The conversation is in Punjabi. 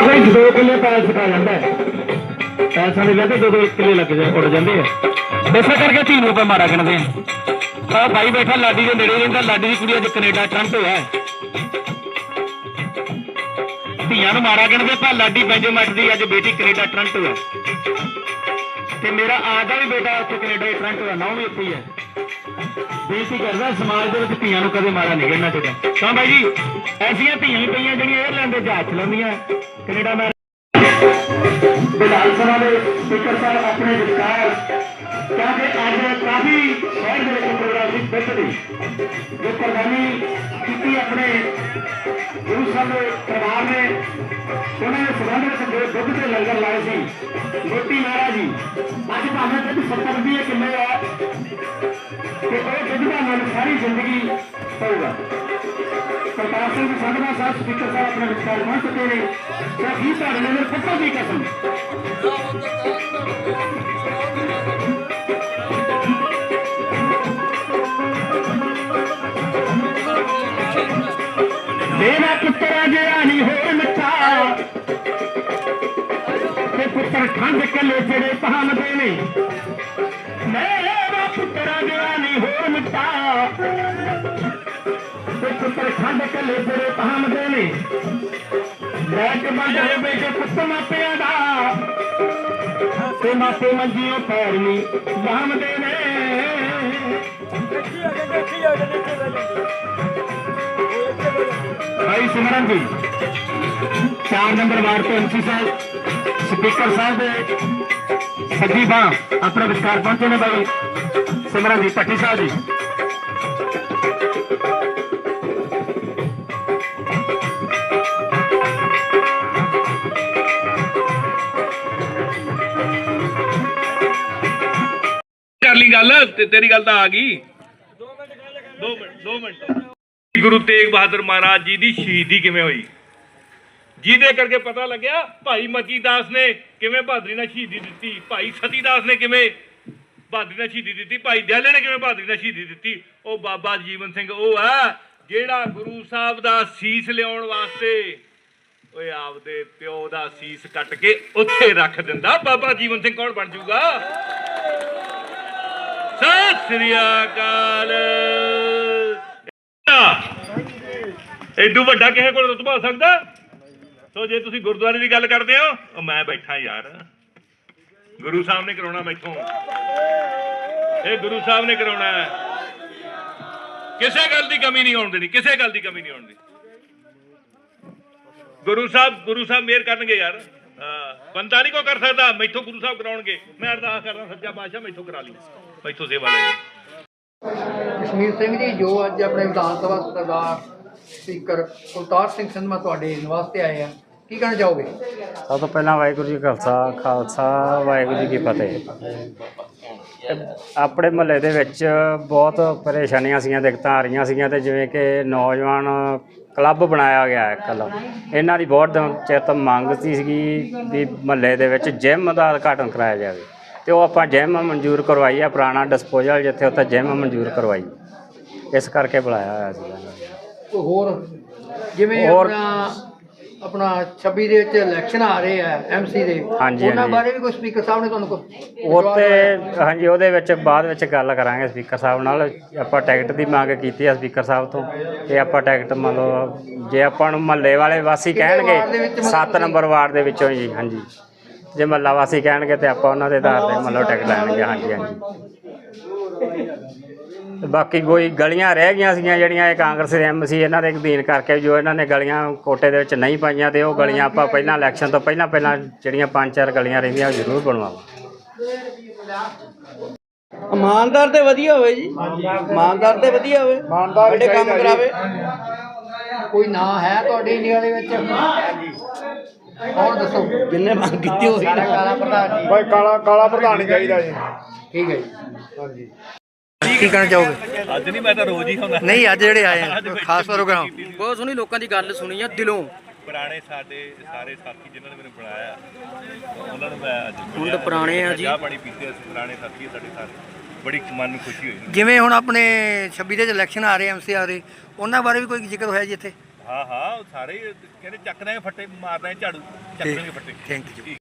ਕੋਈ ਦੋ ਕਿੱਲੇ ਪੈਲ ਸਕਾ ਜਾਂਦਾ ਹੈ। ਦੇ ਵੈਸੇ ਦੋ ਕਿੱਲੇ ਲੱਗ ਜਾ ਉੱਡ ਜਾਂਦੇ ਆ। ਇਸੇ ਕਰਕੇ ਧੀ ਨੂੰ ਆਪਾਂ ਗਿਣਦੇ ਆ। ਆ ਭਾਈ ਬੈਠਾ ਲਾਡੀ ਦੇ ਨੇੜੇ ਰਹਿੰਦਾ, ਲਾਡੀ ਦੀ ਕੁੜੀ ਅੱਜ ਕੈਨੇਡਾ ਟਰੰਟ ਹੋਇਆ ਧੀਆਂ ਨੂੰ ਮਾਰਾ ਗਿਣਦੇ ਪਰ ਲਾਡੀ ਪੈਂਜੋ ਮੱਠ ਦੀ ਅੱਜ ਬੇਟੀ ਕੈਨੇਡਾ ਟਰੰਟ ਹੋਇਆ। ਤੇ ਮੇਰਾ ਆਦਾ ਵੀ ਬੇਟਾ ਉੱਥੇ ਕੈਨੇਡਾ ਟਰੰਟ ਹੋਇਆ ਨਾ ਵੀ ਉੱਥੇ ਹੀ ਹੈ। ਬੇਨਤੀ ਕਰਦਾ, ਸਮਾਜ ਦੇ ਵਿੱਚ ਧੀਆਂ ਨੂੰ ਕਦੇ ਮਾੜਾ ਨਹੀਂ ਕਹਿਣਾ ਚਾਹੀਦਾ। ਤਾਂ ਬਾਈ ਜੀ, ਐਸੀਆਂ ਧੀਆਂ ਵੀ ਪਈਆਂ ਜਿਹੜੀਆਂ 에ਅਰਲਾਈਨ ਦੇ ਜਹਾਜ਼ ਚਲਾਉਂਦੀਆਂ, ਕੈਨੇਡਾ ਮੈਂ ਵਿਧਾਨ ਸਭਾ ਦੇ ਸਪੀਕਰ ਸਾਹਿਬ ਆਪਣੇ ਵਿਚਕਾਰ ਕਿਉਂਕਿ ਅੱਜ ਕਾਫੀ ਸ਼ਹਿਰ ਦੇ ਵਿੱਚ ਪ੍ਰੋਗਰਾਮ ਸੀ ਬਿੱਟ ਦੀ। ਜੋ ਪ੍ਰਧਾਨੀ ਕੀਤੀ ਆਪਣੇ ਗੁਰੂ ਸਾਹਿਬ ਦੇ ਪਰਿਵਾਰ ਨੇ, ਉਹਨਾਂ ਦੇ ਸੰਬੰਧ ਵਿੱਚ ਜੋ ਦੁੱਧ ਦੇ ਲੰਗਰ ਲਾਏ ਸੀ ਮੋਤੀ ਮਹਾਰਾਜ ਜੀ, ਅੱਜ ਭਾਵੇਂ ਤੇ 70 ਰੁਪਏ ਕਿੰਨੇ ਆ ਕਿ ਉਹ ਦੁੱਧ ਦਾ ਸਾਰੀ ਜ਼ਿੰਦਗੀ ਹੋਊਗਾ ਸਰਕਾਰ ਸਿੰਘ ਸੰਧਵਾ ਸਾਹਿਬ, ਸਪੀਕਰ ਸਾਹਿਬ ਆਪਣੇ ਵਿਚਕਾਰ ਪਹੁੰਚ ਚੁੱਕੇ ਨੇ। ਤੇ ਕੀ ਤੁਹਾਡੇ ਨਾਲ ਪੱਕਾ ਦੀ ਕਸਮ ਮੇਰਾ ਪੁੱਤਰ ਜਿਹਾ ਨਹੀਂ ਹੋਰ ਮਿੱਠਾ। ਤੇ ਪੁੱਤਰ ਖੰਡ ਕੱਲੇ ਜਿਹੜੇ ਪਹਾਮਦੇ ਨੇ ਮੇਰਾ ਪੁੱਤਰ ਜਿਹਾ ਨਹੀਂ ਹੋਰ ਮਿੱਠਾ। ਤੇ ਪੁੱਤਰ ਖੰਡ ਕੱਲੇ ਜਿਹੜੇ ਪਹਾਮਦੇ ਨੇ। ਲੈ ਕੇ ਬੰਦੇ ਬੇਟੇ ਪੁੱਤ ਮਾਪਿਆਂ ਦਾ। ਤੇ ਮਾਪੇ ਮੰਜੀਆਂ ਪੈਰਨੀ ਬਾਹਮਦੇ ਨੇ। ਭਾਈ ਸਿਮਰਨ ਜੀ। ਚਾਰ ਨੰਬਰ ਵਾਰਡ ਤੋਂ ਐਮਸੀ ਸਾਹਿਬ ਸਪੀਕਰ ਸਾਹਿਬ ਦੇ ਸੱਜੀ ਬਾਹ ਆਪਣੇ ਵਿਚਕਾਰ ਪਹੁੰਚੇ ਨੇ ਭਾਈ ਸਿਮਰਨ ਜੀ ਪੱਟੀ ਸਾਹਿਬ ਜੀ। ਕਰ ਲਈ ਗੱਲ ਤੇ ਤੇਰੀ ਗੱਲ ਤਾਂ ਆ ਗਈ। 2 ਮਿੰਟ 2 ਮਿੰਟ। ਗੁਰੂ ਤੇਗ ਬਹਾਦਰ ਮਹਾਰਾਜ ਜੀ ਦੀ ਸ਼ਹੀਦੀ ਕਿਵੇਂ ਹੋਈ? ਜਿਹਦੇ ਕਰਕੇ ਪਤਾ ਲੱਗਿਆ ਭਾਈ ਮਤੀ ਦਾਸ ਨੇ ਕਿਵੇਂ ਬਹਾਦਰੀ ਨਾਲ ਸ਼ਹੀਦੀ ਦਿੱਤੀ, ਭਾਈ ਸਤੀ ਦਾਸ ਨੇ ਕਿਵੇਂ ਬਹਾਦਰੀ ਨਾਲ ਸ਼ਹੀਦੀ ਦਿੱਤੀ, ਭਾਈ ਦਿਆਲੇ ਨੇ ਕਿਵੇਂ ਬਹਾਦਰੀ ਨਾਲ ਸ਼ਹੀਦੀ ਦਿੱਤੀ, ਉਹ ਬਾਬਾ ਜੀਵਨ ਸਿੰਘ ਉਹ ਆ ਜਿਹੜਾ ਗੁਰੂ ਸਾਹਿਬ ਦਾ ਸੀਸ ਲਿਆਉਣ ਵਾਸਤੇ ਓਏ ਆਪਦੇ ਪਿਓ ਦਾ ਸੀਸ ਕੱਟ ਕੇ ਉੱਥੇ ਰੱਖ ਦਿੰਦਾ, ਬਾਬਾ ਜੀਵਨ ਸਿੰਘ ਕੌਣ ਬਣ ਜਾਊਗਾ? ਸਤਿ ਸ੍ਰੀ ਅਕਾਲ। ਐਡੂ ਵੱਡਾ ਕਿਸੇ ਕੋਲ ਰਤਬਾ ਸਕਦਾ? ਸੋ ਜੇ ਤੁਸੀਂ ਗੁਰਦੁਆਰੇ ਦੀ ਗੱਲ ਕਰਦੇ ਹੋ, ਉਹ ਮੈਂ ਬੈਠਾ ਯਾਰ। ਗੁਰੂ ਸਾਹਿਬ ਨੇ ਕਰਾਉਣਾ ਮੈਥੋਂ। ਇਹ ਗੁਰੂ ਸਾਹਿਬ ਨੇ ਕਰਾਉਣਾ ਹੈ। ਕਿਸੇ ਗੱਲ ਦੀ ਕਮੀ ਨਹੀਂ ਆਉਣ ਦੇਣੀ, ਕਿਸੇ ਗੱਲ ਦੀ ਕਮੀ ਨਹੀਂ ਆਉਣ ਦੀ ਗੁਰੂ ਸਾਹਿਬ ਗੁਰੂ ਸਾਹਿਬ ਮਿਹਰ ਕਰਨਗੇ ਯਾਰ। ਬੰਦਾ ਨਹੀਂ ਕੋ ਕਰ ਸਕਦਾ, ਮੈਥੋਂ ਗੁਰੂ ਸਾਹਿਬ ਕਰਾਉਣਗੇ। ਮੈਂ ਅਰਦਾਸ ਕਰਦਾ, ਸੱਚਾ ਪਾਤਸ਼ਾਹ ਮੈਥੋਂ ਕਰਾ ਲਈ। ਮੈਥੋਂ ਸੇਵਾ ਲੈ ਲਈ। ਕਸ਼ਮੀਰ ਸਿੰਘ ਜੀ, ਜੋ ਅੱਜ ਆਪਣੇ ਵਿਧਾਨ ਸਭਾ ਸਰਦਾਰ ਸਪੀਕਰ ਕੁਲਤਾਰ ਸਿੰਘ ਸੰਧਮਾ ਤੁਹਾਡੇ ਨਿਵਾਸ ਆਏ ਆ। ਕੀ ਕਹਿਣਾ ਚਾਹੋਗੇ ਸਭ ਤੋਂ ਪਹਿਲਾਂ ਵਾਹਿਗੁਰੂ ਜੀ ਕਾ ਖਾਲਸਾ ਖਾਲਸਾ, ਵਾਹਿਗੁਰੂ ਜੀ ਕੀ ਫਤਿਹ। ਆਪਣੇ ਮਹੱਲੇ ਦੇ ਵਿੱਚ ਬਹੁਤ ਪਰੇਸ਼ਾਨੀਆਂ ਸੀਗੀਆਂ, ਦਿੱਕਤਾਂ ਆ ਰਹੀਆਂ ਸੀਗੀਆਂ ਤੇ ਜਿਵੇਂ ਕਿ ਨੌਜਵਾਨ ਕਲੱਬ ਬਣਾਇਆ ਗਿਆ ਹੈ ਕਲੱਬ ਇਹਨਾਂ ਦੀ ਬਹੁਤ ਦਿਨ ਚਿਰ ਮੰਗ ਸੀ ਸੀਗੀ ਵੀ ਮਹੱਲੇ ਦੇ ਵਿੱਚ ਜਿਮ ਦਾ ਉਦਘਾਟਨ ਕਰਾਇਆ ਜਾਵੇ। ਤੇ ਉਹ ਆਪਾਂ ਜਿਮ ਮਨਜ਼ੂਰ ਕਰਵਾਈ ਆ, ਪੁਰਾਣਾ ਡਿਸਪੋਜ਼ਲ ਜਿੱਥੇ ਉੱਥੇ ਜਿਮ ਮਨਜ਼ੂਰ ਕਰਵਾਈ। ਇਸ ਕਰਕੇ ਬੁਲਾਇਆ ਹੋਇਆ ਸੀਗਾ ਇਹਨਾਂ ਨੂੰ। ਕੋਈ ਹੋਰ ਜਿਵੇਂ ਹੋਰ- ਆਪਣਾ ਆਪਣਾ 26 ਦੇ ਵਿੱਚ ਇਲੈਕਸ਼ਨ ਆ ਰਹੇ ਆ ਐਮਸੀ ਦੇ। ਹਾਂਜੀ, ਉਹਨਾਂ ਹਾਂਜੀ। ਬਾਰੇ ਵੀ ਕੋਈ ਸਪੀਕਰ ਸਾਹਿਬ ਨੇ ਤੁਹਾਨੂੰ ਕੋਈ ਉਹ ਤੇ ਹਾਂਜੀ ਉਹਦੇ ਵਿੱਚ ਬਾਅਦ ਵਿੱਚ ਗੱਲ ਕਰਾਂਗੇ ਸਪੀਕਰ ਸਾਹਿਬ ਨਾਲ। ਆਪਾਂ ਟਿਕਟ ਦੀ ਮੰਗ ਕੀਤੀ ਆ ਸਪੀਕਰ ਸਾਹਿਬ ਤੋਂ ਤੇ ਆਪਾਂ ਟਿਕਟ ਮੰਨ ਲਓ ਜੇ ਆਪਾਂ ਨੂੰ ਮਹੱਲੇ ਵਾਲੇ ਵਾਸੀ ਕਿਹੜੇ ਵਾਰਡ ਦੇ ਕਹਿਣਗੇ ਮਤਲਬ 7 ਨੰਬਰ ਵਾਰਡ ਦੇ ਵਿੱਚੋਂ ਜੀ ਹਾਂਜੀ। ਜੇ ਮਹੱਲਾ ਵਾਸੀ ਕਹਿਣਗੇ ਤੇ ਆਪਾਂ ਉਹਨਾਂ ਦੇ ਆਧਾਰ ਤੇ ਮੰਨ ਲਓ ਟਿਕਟ ਲੈਣਗੇ ਹਾਂਜੀ ਹਾਂਜੀ। ਤੇ ਬਾਕੀ ਕੋਈ ਗਲੀਆਂ ਰਹਿ ਗਈਆਂ ਸੀਗੀਆਂ ਜਿਹੜੀਆਂ ਇਹ ਕਾਂਗਰਸ ਦੇ ਐਮਸੀ ਇਹਨਾਂ ਦੇ ਅਧੀਨ ਕਰਕੇ ਜੋ ਇਹਨਾਂ ਨੇ ਗਲੀਆਂ ਕੋਟੇ ਦੇ ਵਿੱਚ ਨਹੀਂ ਪਾਈਆਂ ਤੇ ਉਹ ਗਲੀਆਂ ਆਪਾਂ ਪਹਿਲਾਂ ਇਲੈਕਸ਼ਨ ਤੋਂ ਪਹਿਲਾਂ ਪਹਿਲਾਂ ਜਿਹੜੀਆਂ ਪੰਜ ਚਾਰ ਗਲੀਆਂ ਰਹਿੰਦੀਆਂ ਉਹ ਜ਼ਰੂਰ ਬਣਵਾਵਾਂਗੇ। ਇਮਾਨਦਾਰ ਤੇ ਵਧੀਆ ਹੋਵੇ ਜੀ। ਇਮਾਨਦਾਰ ਤੇ ਵਧੀਆ ਹੋਵੇ। ਵੱਡੇ ਕੰਮ ਕਰਾਵੇ। ਕੋਈ ਨਾਂ ਹੈ ਤੁਹਾਡੀ ਇੰਡੀਆ ਦੇ ਵਿੱਚ। ਕੌਣ ਦੱਸੋ। ਜਿੰਨੇ ਮੰਗ ਕੀਤੀ ਹੋਈ ਕਾਲਾ ਪ੍ਰਧਾਨ ਜੀ। ਭਾਈ ਕਾਲਾ ਕਾਲਾ ਪ੍ਰਧਾਨ ਚਾਹੀਦਾ ਜੀ। ਠੀਕ ਹੈ ਜੀ। ਕੀ ਕਹਿਣਾ ਚਾਹੋਗੇ? ਅੱਜ ਨਹੀਂ ਮੈਂ ਤਾਂ ਰੋਜ਼ ਹੀ ਹੁੰਦਾ ਨਹੀਂ ਅੱਜ ਜਿਹੜੇ ਆਏ ਆ ਖਾਸ ਪ੍ਰੋਗਰਾਮ ਬਹੁਤ ਸੋਹਣੀ ਲੋਕਾਂ ਦੀ ਗੱਲ ਸੁਣੀ ਆ ਦਿਲੋਂ। ਪੁਰਾਣੇ ਸਾਡੇ ਸਾਰੇ ਸਾਥੀ ਜਿਨ੍ਹਾਂ ਨੇ ਮੈਨੂੰ ਬਣਾਇਆ ਉਹਨਾਂ ਨੂੰ ਮੈਂ ਅੱਜ ਤਾਂ ਪੁਰਾਣੇ ਆ ਜੀ। ਚਾਹ ਪਾਣੀ ਪੀਤੇ ਅਸੀਂ ਪੁਰਾਣੇ ਸਾਥੀ ਆ ਸਾਡੇ ਸਾਰੇ। ਬੜੀ ਮਨ ਨੂੰ ਖੁਸ਼ੀ ਹੋਈ ਜਿਵੇਂ ਹੁਣ ਆਪਣੇ 26 ਦੇ ਇਲੈਕਸ਼ਨ ਆ ਰਹੇ ਐਮਸੀ ਆ ਰਹੇ ਉਹਨਾਂ ਬਾਰੇ ਵੀ ਕੋਈ ਜ਼ਿਕਰ ਹੋਇਆ ਜੀ ਇੱਥੇ? ਹਾਂ ਹਾਂ ਉਹ ਸਾਰੇ ਹੀ ਕਹਿੰਦੇ ਚੱਕਦੇ ਫੱਟੇ ਮਾਰਦੇ ਝਾੜੂ ਚੱਕਦੇ ਫੱਟੇ। Thank you